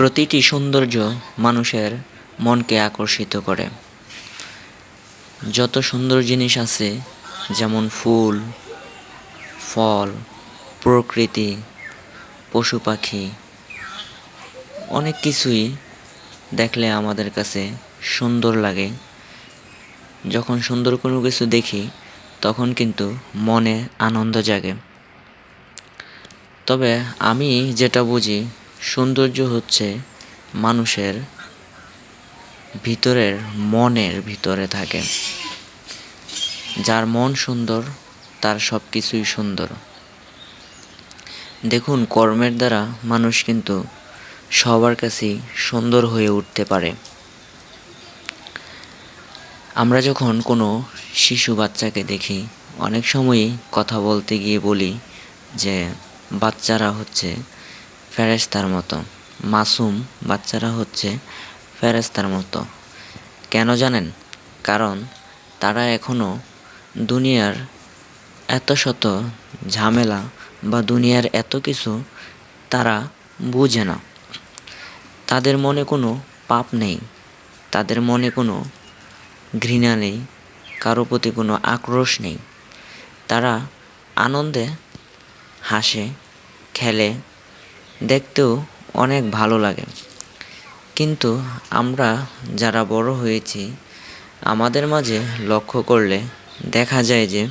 প্রতিটি সৌন্দর্য মানুষের মনকে আকর্ষিত করে। যত সুন্দর জিনিস আছে, যেমন ফুল, ফল, প্রকৃতি, পশু পাখি, অনেক কিছুই দেখলে আমাদের কাছে সুন্দর লাগে। যখন সুন্দর কোনো কিছু দেখি, তখন কিন্তু মনে আনন্দ জাগে। তবে আমি যেটা বুঝি সৌন্দর্য হচ্ছে মানুষের ভিতরের মনের ভিতরে থাকে। যার মন সুন্দর, তার সব কিছুই সুন্দর। দেখুন, কর্মের দ্বারা মানুষ কিন্তু সবার কাছেই সুন্দর হয়ে উঠতে পারে। আমরা যখন কোনো শিশু বাচ্চাকে দেখি, অনেক সময়ই কথা বলতে গিয়ে বলি যে, বাচ্চারা হচ্ছে ফেরেশতার মতো। মাসুম বাচ্চারা হচ্ছে ফেরেশতার মতো। কেন জানেন? কারণ তারা এখনও দুনিয়ার এত শত ঝামেলা বা দুনিয়ার এত কিছু তারা বুঝে না। তাদের মনে কোনো পাপ নেই। তাদের মনে কোনো ঘৃণা নেই। কারও প্রতি কোনো আক্রোশ নেই। তারা আনন্দে হাসে, খেলে দেখতেও অনেক ভালো লাগে। কিন্তু আমরা যারা বড় হয়েছি, আমাদের মাঝে লক্ষ্য করলে দেখা যায় যে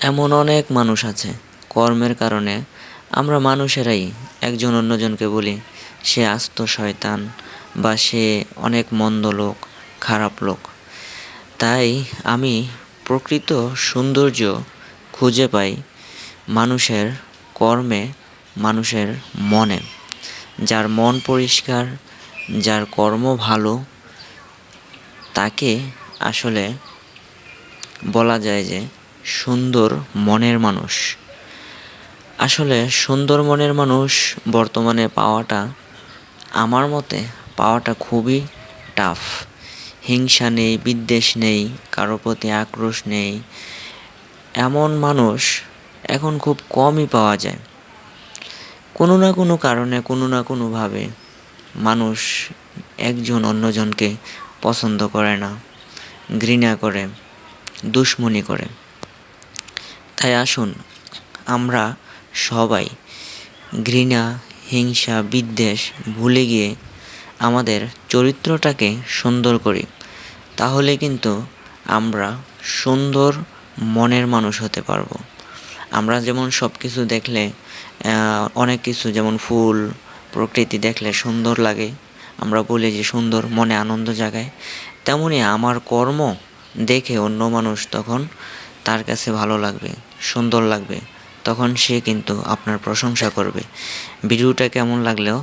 এমন অনেক মানুষ আছে। কর্মের কারণে আমরা মানুষেরাই একজন অন্যজনকে বলি, সে আস্ত শয়তান বা সে অনেক মন্দ লোক, খারাপ লোক। তাই আমি প্রকৃত সৌন্দর্য খুঁজে পাই মানুষের কর্মে মানুষের মনে। যার মন পরিষ্কার, যার কর্ম ভালো, তাকে আসলে বলা যায় যে সুন্দর মনের মানুষ। আসলে সুন্দর মনের মানুষ বর্তমানে পাওয়াটা, আমার মতে পাওয়াটা খুবই টাফ হিংসা নেই, বিদ্বেষ নেই, কারও প্রতি আক্রোশ নেই। এমন মানুষ এখন খুব কমই পাওয়া যায়। কোনো না কোনো কারণে, কোনো না কোনোভাবে মানুষ একজন অন্যজনকে পছন্দ করে না, ঘৃণা করে, দুশ্মনী করে। তাই আসুন, আমরা সবাই ঘৃণা, হিংসা, বিদ্বেষ ভুলে গিয়ে আমাদের চরিত্রটাকে সুন্দর করি, তাহলে কিন্তু আমরা সুন্দর মনের মানুষ হতে পারব। আমরা যেমন সব কিছু দেখলে অনেক কিছু যেমন ফুল, প্রকৃতি দেখলে সুন্দর লাগে। আমরা বলি যে সুন্দর মনে আনন্দ জাগায়। তেমনি আমার কর্ম দেখে অন্য মানুষ তখন তার কাছে ভালো লাগবে, সুন্দর লাগবে। তখন সে কিন্তু আপনার প্রশংসা করবে। ভিডিওটা কেমন লাগলেও